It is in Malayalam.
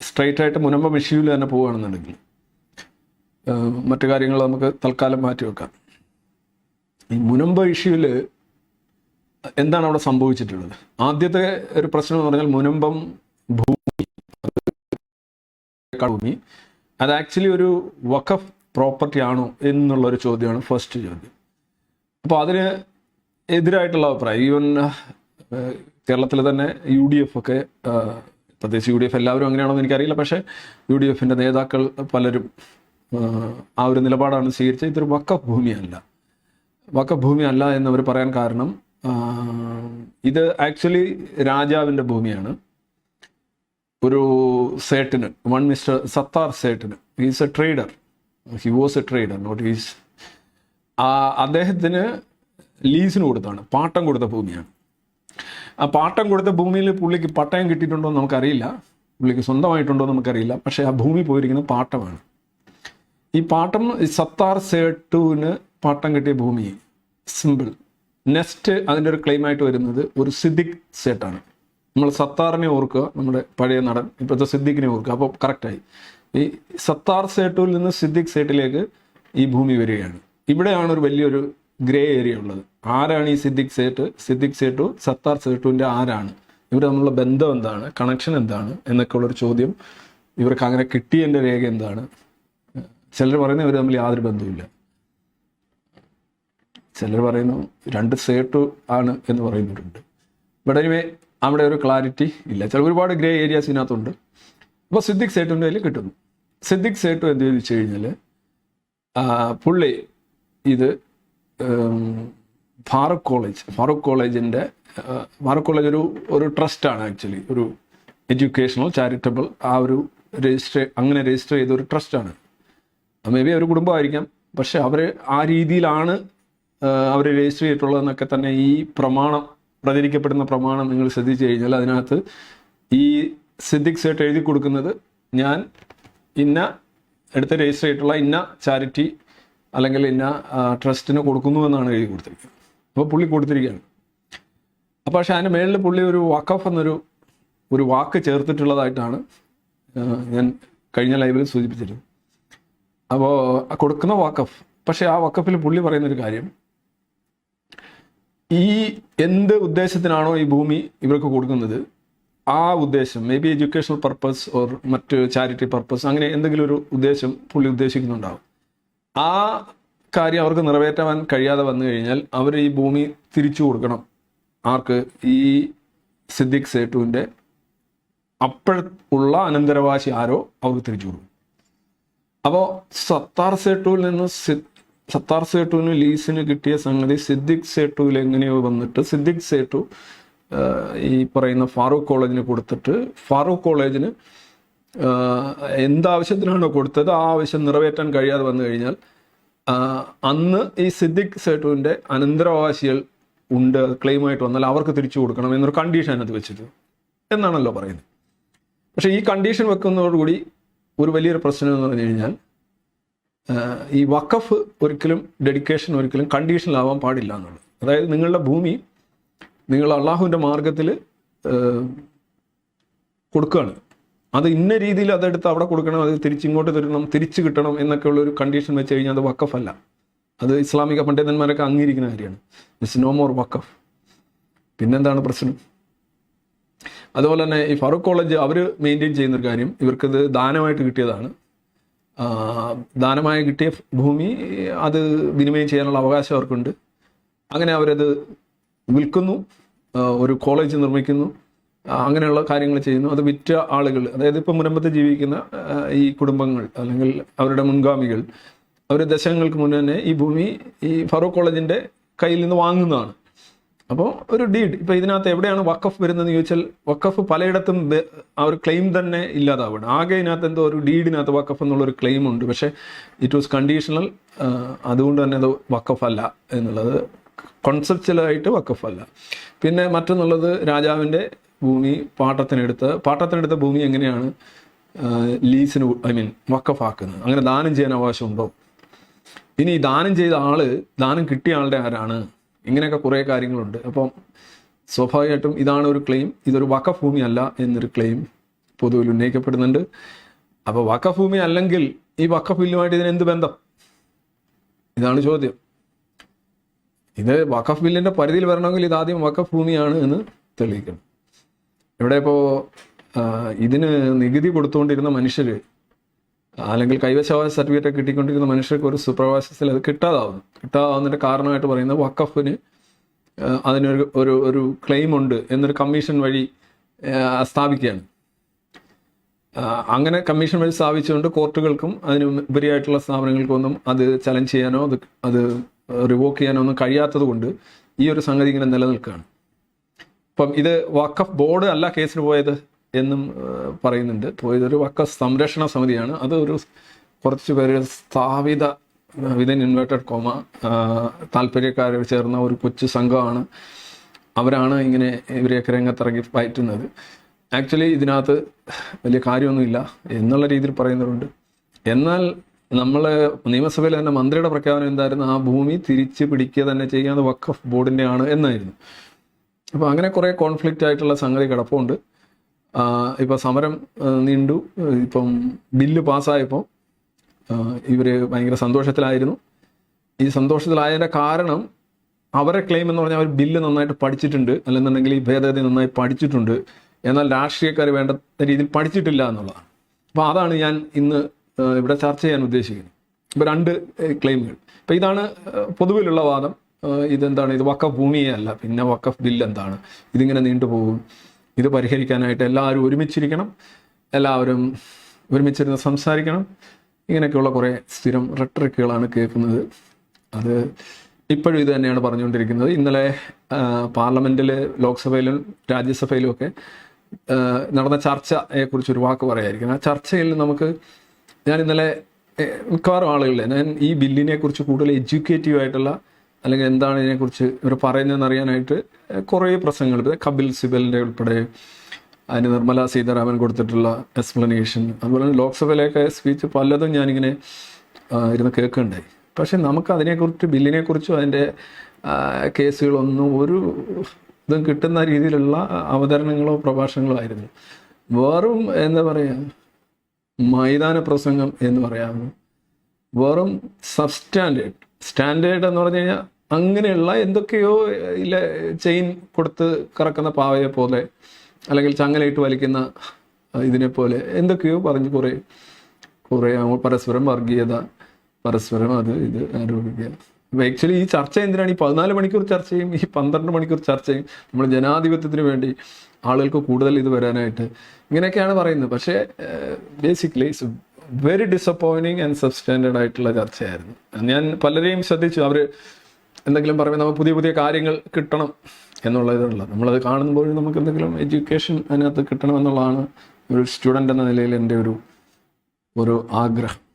സ്ട്രൈറ്റ് ആയിട്ട് മുനമ്പ ഇഷ്യൂവിൽ തന്നെ പോവുകയാണെന്നുണ്ടെങ്കിൽ മറ്റു കാര്യങ്ങൾ നമുക്ക് തൽക്കാലം മാറ്റി വെക്കാം. ഈ മുനമ്പ ഇഷ്യൂവിൽ എന്താണ് അവിടെ സംഭവിച്ചിട്ടുള്ളത്? ആദ്യത്തെ ഒരു പ്രശ്നം എന്ന് പറഞ്ഞാൽ മുനമ്പം ഭൂമി ഭൂമി അത് ആക്ച്വലി ഒരു വഖഫ് പ്രോപ്പർട്ടി ആണോ എന്നുള്ളൊരു ചോദ്യമാണ് ഫസ്റ്റ് ചോദ്യം. അപ്പോൾ അതിന് എതിരായിട്ടുള്ള അഭിപ്രായം. ഈവൻ കേരളത്തിൽ തന്നെ യു ഡി എഫ് ഒക്കെ പ്രത്യേകിച്ച് യു ഡി എഫ് എല്ലാവരും അങ്ങനെയാണോ എന്ന് എനിക്കറിയില്ല. പക്ഷേ യു ഡി എഫിന്റെ നേതാക്കൾ പലരും ആ, ഒരു നിലപാടാണ് സ്വീകരിച്ചത്. ഇതൊരു വക്കഫ് ഭൂമിയല്ല വക്കഫ് ഭൂമി അല്ല എന്നവർ പറയാൻ കാരണം ഇത് ആക്ച്വലി രാജാവിന്റെ ഭൂമിയാണ്. ഒരു സേട്ടിന് one mister Sattar സേട്ടിന് he's a trader. He was a trader not is അദ്ദേഹത്തിന് ലീസിന് കൊടുത്താണ് പാട്ടം കൊടുത്ത ഭൂമിയാണ്. ആ പാട്ടം കൊടുത്ത ഭൂമിയിൽ പുള്ളിക്ക് പട്ടയം കിട്ടിയിട്ടുണ്ടോ എന്ന് നമുക്കറിയില്ല. പുള്ളിക്ക് സ്വന്തമായിട്ടുണ്ടോ എന്ന് നമുക്കറിയില്ല. പക്ഷേ ആ ഭൂമി പോയിരിക്കുന്ന പാട്ടമാണ്. ഈ പാട്ടം സത്താർ സേട്ടുവിന് പാട്ടം കിട്ടിയ ഭൂമി. സിമ്പിൾ നെക്സ്റ്റ് അതിന്റെ ഒരു ക്ലെയിമായിട്ട് വരുന്നത് ഒരു സിദ്ദിഖ് സേട്ടാണ്. നമ്മൾ സത്താറിനെ ഓർക്കുക നമ്മുടെ പഴയ നടൻ ഇപ്പോഴത്തെ സിദ്ദിഖിനെ ഓർക്കുക. അപ്പോൾ കറക്റ്റായി ഈ സത്താർ സേട്ടുവിൽ നിന്ന് സിദ്ദിഖ് സേട്ടിലേക്ക് ഈ ഭൂമി വരികയാണ്. ഇവിടെയാണ് ഒരു വലിയൊരു ഗ്രേ ഏരിയ ഉള്ളത്. ആരാണ് ഈ സിദ്ദിഖ് സേട്ട്? സിദ്ദിഖ് സേട്ടു സത്താർ സേട്ടുവിന്റെ ആരാണ്? ഇവർ തമ്മിലുള്ള ബന്ധം എന്താണ്? കണക്ഷൻ എന്താണ്? എന്നൊക്കെ ഉള്ളൊരു ചോദ്യം. ഇവർക്ക് അങ്ങനെ കിട്ടിയതിന്റെ രേഖ എന്താണ്? ചിലർ പറയുന്നത് ഇവർ തമ്മിൽ യാതൊരു ബന്ധവുമില്ല. ചിലർ പറയുന്നു രണ്ട് സേട്ടു ആണ് എന്ന് പറയുന്നവരുണ്ട്. ഇവിടെ എനിവേ അവിടെ ഒരു ക്ലാരിറ്റി ഇല്ല. ചില ഒരുപാട് ഗ്രേ ഏരിയാസ് ഇതിനകത്തുണ്ട്. അപ്പോൾ സിദ്ദിഖ് സേട്ടുവിന്റെ കയ്യിൽ കിട്ടുന്നു. സിദ്ദിഖ് സേട്ടു എന്ത് ചോദിച്ചു കഴിഞ്ഞാൽ പുള്ളി ഇത് ഫാറൂഖ് കോളേജ്. ഫാറൂഖ് കോളേജിന്റെ ഫാറൂഖ് കോളേജ് ഒരു ഒരു ട്രസ്റ്റാണ് ആക്ച്വലി. ഒരു എഡ്യൂക്കേഷണൽ ചാരിറ്റബിൾ ആ ഒരു രജിസ്റ്റർ അങ്ങനെ രജിസ്റ്റർ ചെയ്ത ഒരു ട്രസ്റ്റാണ്. മേ ബി ഒരു കുടുംബമായിരിക്കാം പക്ഷെ അവർ ആ രീതിയിലാണ് അവർ രജിസ്റ്റർ ചെയ്തിട്ടുള്ളതെന്നൊക്കെ തന്നെ ഈ പ്രമാണം പ്രചരിക്കപ്പെടുന്ന പ്രമാണം നിങ്ങൾ ശ്രദ്ധിച്ചു കഴിഞ്ഞാൽ അതിനകത്ത് ഈ സിദ്ദിഖ് സേട്ട് എഴുതി കൊടുക്കുന്നത് ഞാൻ ഇന്ന എടുത്ത് രജിസ്റ്റർ ചെയ്തിട്ടുള്ള ഇന്ന ചാരിറ്റി അല്ലെങ്കിൽ ഇന്ന ട്രസ്റ്റിന് കൊടുക്കുന്നു എന്നാണ് എഴുതി കൊടുത്തിരിക്കുന്നത്. അപ്പോൾ പുള്ളി കൊടുത്തിരിക്കുകയാണ്. അപ്പോൾ പക്ഷേ അതിന്റെ മേളിൽ പുള്ളി ഒരു വക്കഫ് എന്നൊരു ഒരു വാക്ക് ചേർത്തിട്ടുള്ളതായിട്ടാണ് ഞാൻ കഴിഞ്ഞ ലൈവിൽ സൂചിപ്പിച്ചിരുന്നത്. അപ്പോൾ കൊടുക്കുന്ന വാക്കഫ് പക്ഷേ ആ വക്കഫിൽ പുള്ളി പറയുന്നൊരു കാര്യം ഈ എന്ത് ഉദ്ദേശത്തിനാണോ ഈ ഭൂമി ഇവർക്ക് കൊടുക്കുന്നത് ആ ഉദ്ദേശം may be educational purpose or മറ്റ് ചാരിറ്റി പർപ്പസ് അങ്ങനെ എന്തെങ്കിലും ഒരു ഉദ്ദേശം പുള്ളി ഉദ്ദേശിക്കുന്നുണ്ടാവും. ആ കാര്യം അവർക്ക് നിറവേറ്റാൻ കഴിയാതെ വന്നു കഴിഞ്ഞാൽ അവർ ഈ ഭൂമി തിരിച്ചു കൊടുക്കണം. ആർക്ക്? ഈ സിദ്ദിഖ് സേട്ടുവിന്റെ അപ്പോഴുള്ള അനന്തരവാശി ആരോ അവർക്ക് തിരിച്ചു കൊടുക്കും. അപ്പോൾ സത്താർ സേട്ടുവിൽ നിന്ന് സത്താർ സേട്ടുവിന് ലീസിന് കിട്ടിയ സംഗതി സിദ്ദിഖ് സേട്ടുവിൽ എങ്ങനെയോ വന്നിട്ട് സിദ്ദിഖ് സേട്ടു ഈ പറയുന്ന ഫാറൂഖ് കോളേജിന് കൊടുത്തിട്ട് ഫാറൂഖ് കോളേജിന് എന്താവശ്യത്തിനാണോ കൊടുത്തത് ആ ആവശ്യം നിറവേറ്റാൻ കഴിയാതെ വന്നു കഴിഞ്ഞാൽ അന്ന് ഈ സിദ്ദിഖ് സേട്ടുവിന്റെ അനന്തരാവകാശികൾ ഉണ്ട് ക്ലെയിമായിട്ട് വന്നാൽ അവർക്ക് തിരിച്ചു കൊടുക്കണം എന്നൊരു കണ്ടീഷൻ അതിനകത്ത് വെച്ചിട്ട് എന്നാണല്ലോ പറയുന്നത്. പക്ഷേ ഈ കണ്ടീഷൻ വെക്കുന്നതോടുകൂടി ഒരു വലിയൊരു പ്രശ്നം എന്ന് പറഞ്ഞു കഴിഞ്ഞാൽ ഈ വഖഫ് ഒരിക്കലും ഡെഡിക്കേഷൻ ഒരിക്കലും കണ്ടീഷനിലാവാൻ പാടില്ല എന്നുള്ളത്. അതായത് നിങ്ങളുടെ ഭൂമി നിങ്ങൾ അള്ളാഹുവിന്റെ മാർഗത്തിൽ കൊടുക്കുകയാണ്. അത് ഇന്ന രീതിയിൽ അതെടുത്ത് അവിടെ കൊടുക്കണം അത് തിരിച്ചിങ്ങോട്ട് തരണം തിരിച്ചു കിട്ടണം എന്നൊക്കെ ഉള്ള ഒരു കണ്ടീഷൻ വെച്ച് കഴിഞ്ഞാൽ അത് വക്കഫല്ല അത് ഇസ്ലാമിക പണ്ഡിതന്മാരൊക്കെ അംഗീകരിക്കുന്ന കാര്യമാണ്. ഇറ്റ്സ് നോ മോർ വക്കഫ് പിന്നെന്താണ് പ്രശ്നം? അതുപോലെ തന്നെ ഈ ഫറൂഖ് കോളേജ് അവർ മെയിന്റെയിൻ ചെയ്യുന്നൊരു കാര്യം ഇവർക്കത് ദാനമായിട്ട് കിട്ടിയതാണ്. ദാനമായി കിട്ടിയ ഭൂമി അത് വിനിമയം ചെയ്യാനുള്ള അവകാശം അവർക്കുണ്ട്. അങ്ങനെ അവരത് വിൽക്കുന്നു ഒരു കോളേജ് നിർമ്മിക്കുന്നു. അങ്ങനെയുള്ള കാര്യങ്ങൾ ചെയ്യുന്നു. അത് വിറ്റ ആളുകൾ അതായത് ഇപ്പം മുനമ്പത്ത് ജീവിക്കുന്ന ഈ കുടുംബങ്ങൾ അല്ലെങ്കിൽ അവരുടെ മുൻഗാമികൾ അവർ ദശകങ്ങൾക്ക് മുന്നേ തന്നെ ഈ ഭൂമി ഈ ഫറൂഖ് കോളേജിന്റെ കയ്യിൽ നിന്ന് വാങ്ങുന്നതാണ്. അപ്പോൾ ഒരു ഡീഡ് ഇപ്പോൾ ഇതിനകത്ത് എവിടെയാണ് വക്കഫ് വരുന്നതെന്ന് ചോദിച്ചാൽ വക്കഫ് പലയിടത്തും ആ ഒരു ക്ലെയിം തന്നെ ഇല്ലാതാവണം. ആകെ ഇതിനകത്ത് എന്തോ ഒരു ഡീഡിനകത്ത് വക്കഫ് എന്നുള്ളൊരു ക്ലെയിം ഉണ്ട്. പക്ഷേ ഇറ്റ് വാസ് കണ്ടീഷണൽ അതുകൊണ്ട് തന്നെ അത് വക്കഫ് അല്ല എന്നുള്ളത് കോൺസെപ്ച്വലായിട്ട് വക്കഫ് അല്ല പിന്നെ മറ്റൊന്നുള്ളത് രാജാവിന്റെ ഭൂമി പാട്ടത്തിനെടുത്ത് പാട്ടത്തിനെടുത്ത ഭൂമി എങ്ങനെയാണ് ലീസിന് ഐ മീൻ വക്കഫാക്കുന്നത്? അങ്ങനെ ദാനം ചെയ്യാൻ അവകാശമുണ്ടോ? ഇനി ദാനം ചെയ്ത ആൾ ദാനം കിട്ടിയ ആളുടെ ആരാണ്? ഇങ്ങനെയൊക്കെ കുറേ കാര്യങ്ങളുണ്ട്. അപ്പം സ്വാഭാവികമായിട്ടും ഇതാണ് ഒരു ക്ലെയിം ഇതൊരു വക്കഭൂമി ഭൂമി അല്ല എന്നൊരു ക്ലെയിം പൊതുവിൽ ഉന്നയിക്കപ്പെടുന്നുണ്ട്. അപ്പോൾ വക്കഭൂമി ഭൂമി അല്ലെങ്കിൽ ഈ വക്കഫില്ലുമായിട്ട് ഇതിന് എന്ത് ബന്ധം? ഇതാണ് ചോദ്യം. ഇത് വക്കഫ് ബില്ലിന്റെ പരിധിയിൽ വരണമെങ്കിൽ ഇത് ആദ്യം വഖഫ് ഭൂമിയാണ് എന്ന് തെളിയിക്കണം. ഇവിടെ ഇപ്പോൾ ഇതിന് നികുതി കൊടുത്തുകൊണ്ടിരുന്ന മനുഷ്യർ അല്ലെങ്കിൽ കൈവശാവകാശ സർട്ടിഫിക്കറ്റ് കിട്ടിക്കൊണ്ടിരുന്ന മനുഷ്യർക്ക് ഒരു സുപ്രവാസത്തിൽ അത് കിട്ടാതാവുന്നു. കിട്ടാതാവുന്നതിന്റെ കാരണമായിട്ട് പറയുന്നത് വക്കഫിന് അതിനൊരു ഒരു ഒരു ക്ലെയിം ഉണ്ട് എന്നൊരു കമ്മീഷൻ വഴി സ്ഥാപിക്കുകയാണ്. അങ്ങനെ കമ്മീഷൻ വഴി സ്ഥാപിച്ചുകൊണ്ട് കോർട്ടുകൾക്കും അതിന് ഉപരിയായിട്ടുള്ള സ്ഥാപനങ്ങൾക്കൊന്നും അത് ചലഞ്ച് ചെയ്യാനോ അത് അത് റിവോക്ക് ചെയ്യാനോ ഒന്നും കഴിയാത്തത് കൊണ്ട് ഈ ഒരു സംഗതി ഇങ്ങനെ നിലനിൽക്കുകയാണ്. അപ്പം ഇത് വക്കഫ് ബോർഡ് അല്ല കേസിന് പോയത് എന്നും പറയുന്നുണ്ട്. പോയതൊരു വക്കഫ് സംരക്ഷണ സമിതിയാണ്. അത് ഒരു കുറച്ച് പേര് സ്ഥാപിത വിതൻ ഇൻവേർട്ടഡ് കോമ താല്പര്യക്കാർ ചേർന്ന ഒരു കൊച്ചു സംഘമാണ്. അവരാണ് ഇങ്ങനെ ഇവരെയൊക്കെ രംഗത്തിറങ്ങി പയറ്റുന്നത്. ആക്ച്വലി ഇതിനകത്ത് വലിയ കാര്യമൊന്നുമില്ല എന്നുള്ള രീതിയിൽ പറയുന്നവരുണ്ട്. എന്നാൽ നമ്മൾ നിയമസഭയിൽ തന്നെ മന്ത്രിയുടെ പ്രഖ്യാപനം എന്തായിരുന്നു? ആ ഭൂമി തിരിച്ച് പിടിക്കുക തന്നെ ചെയ്യുക അത് വഖഫ് ബോർഡിന്റെ ആണ് എന്നായിരുന്നു. അപ്പോൾ അങ്ങനെ കുറേ കോൺഫ്ലിക്റ്റ് ആയിട്ടുള്ള സംഗതി കിടപ്പുണ്ട്. ഇപ്പോൾ സമരം നീണ്ടു. ഇപ്പം ബില്ല് പാസ്സായപ്പോൾ ഇവർ ഭയങ്കര സന്തോഷത്തിലായിരുന്നു. ഈ സന്തോഷത്തിലായതിന്റെ കാരണം അവരെ ക്ലെയിം എന്ന് പറഞ്ഞാൽ അവർ ബില്ല് നന്നായിട്ട് പഠിച്ചിട്ടുണ്ട്. അല്ലെന്നുണ്ടെങ്കിൽ ഈ ഭേദഗതി നന്നായി പഠിച്ചിട്ടുണ്ട്. എന്നാൽ രാഷ്ട്രീയക്കാർ വേണ്ട രീതിയിൽ പഠിച്ചിട്ടില്ല എന്നുള്ളതാണ്. അപ്പോൾ അതാണ് ഞാൻ ഇന്ന് ഇവിടെ ചർച്ച ചെയ്യാൻ ഉദ്ദേശിക്കുന്നത്. ഇപ്പോൾ രണ്ട് ക്ലെയിമുകൾ അപ്പോൾ ഇതാണ് പൊതുവിലുള്ള വാദം. ഇതെന്താണ്? ഇത് വക്കഫ് ഭൂമിയല്ല. പിന്നെ വക്കഫ് ബില്ല് എന്താണ്? ഇതിങ്ങനെ നീണ്ടുപോകും ഇത് പരിഹരിക്കാനായിട്ട് എല്ലാവരും ഒരുമിച്ചിരിക്കണം. എല്ലാവരും ഒരുമിച്ചിരുന്ന് സംസാരിക്കണം. ഇങ്ങനെയൊക്കെയുള്ള കുറേ സ്ഥിരം റെട്രിക്കുകളാണ് കേൾക്കുന്നത്. അത് ഇപ്പോഴും ഇത് തന്നെയാണ് പറഞ്ഞുകൊണ്ടിരിക്കുന്നത്. ഇന്നലെ പാർലമെന്റിൽ ലോക്സഭയിലും രാജ്യസഭയിലും ഒക്കെ നടന്ന ചർച്ചയെ കുറിച്ച് ഒരു വാക്ക് പറയായിരിക്കും ആ ചർച്ചയിൽ നമുക്ക് ഞാൻ ഇന്നലെ മിക്കവാറും ആളുകളിലെ ഞാൻ ഈ ബില്ലിനെ കുറിച്ച് കൂടുതൽ എഡ്യൂക്കേറ്റീവ് ആയിട്ടുള്ള അല്ലെങ്കിൽ എന്താണ് ഇതിനെക്കുറിച്ച് ഇവർ പറയുന്നതെന്ന് അറിയാനായിട്ട് കുറേ പ്രസംഗങ്ങൾ കപിൽ സിബലിന്റെ ഉൾപ്പെടെ അതിന് നിർമ്മല സീതാരാമൻ കൊടുത്തിട്ടുള്ള എക്സ്പ്ലനേഷൻ അതുപോലെ തന്നെ ലോക്സഭയിലേക്ക് സ്പീച്ച് പലതും ഞാനിങ്ങനെ ഇരുന്ന് കേൾക്കുന്നുണ്ടായി പക്ഷേ നമുക്ക് അതിനെക്കുറിച്ച് ബില്ലിനെക്കുറിച്ചും അതിന്റെ കേസുകളൊന്നും ഒരു ഇതും കിട്ടുന്ന രീതിയിലുള്ള അവതരണങ്ങളോ പ്രഭാഷണങ്ങളോ ആയിരുന്നു. വെറും എന്താ പറയുക മൈതാന പ്രസംഗം എന്ന് പറയാമോ വെറും സബ്സ്റ്റാൻഡേർഡ് സ്റ്റാൻഡേർഡ് എന്ന് പറഞ്ഞു കഴിഞ്ഞാൽ അങ്ങനെയുള്ള എന്തൊക്കെയോ ഇല്ല ചെയിൻ കൊടുത്ത് കറക്കുന്ന പാവയെ പോലെ അല്ലെങ്കിൽ ചങ്ങലയിട്ട് വലിക്കുന്ന ഇതിനെ പോലെ എന്തൊക്കെയോ പറഞ്ഞ് കുറേ കുറേ പരസ്പരം വർഗീയത പരസ്പരം അത് ഇത് ആരോപിക്കുക. ആക്ച്വലി ഈ ചർച്ച എന്തിനാണ്? ഈ പതിനാല് മണിക്കൂർ ചർച്ചയും ഈ പന്ത്രണ്ട് മണിക്കൂർ ചർച്ചയും നമ്മൾ ജനാധിപത്യത്തിന് വേണ്ടി ആളുകൾക്ക് കൂടുതൽ ഇത് വരാനായിട്ട് ഇങ്ങനെയൊക്കെയാണ് പറയുന്നത്. പക്ഷേ basically very disappointing and substandard ആയിട്ടുള്ള ചർച്ചയായിരുന്നു. ഞാൻ പലരെയും ശ്രദ്ധിച്ചു. അവർ എന്തെങ്കിലും പറയുമ്പോൾ നമുക്ക് പുതിയ പുതിയ കാര്യങ്ങൾ കിട്ടണം എന്നുള്ള ഇതുള്ള നമ്മളത് കാണുമ്പോൾ നമുക്ക് എന്തെങ്കിലും എഡ്യൂക്കേഷൻ അതിനകത്ത് കിട്ടണം എന്നുള്ളതാണ് ഒരു സ്റ്റുഡന്റ് എന്ന നിലയിൽ എന്റെ ഒരു ഒരു ആഗ്രഹം.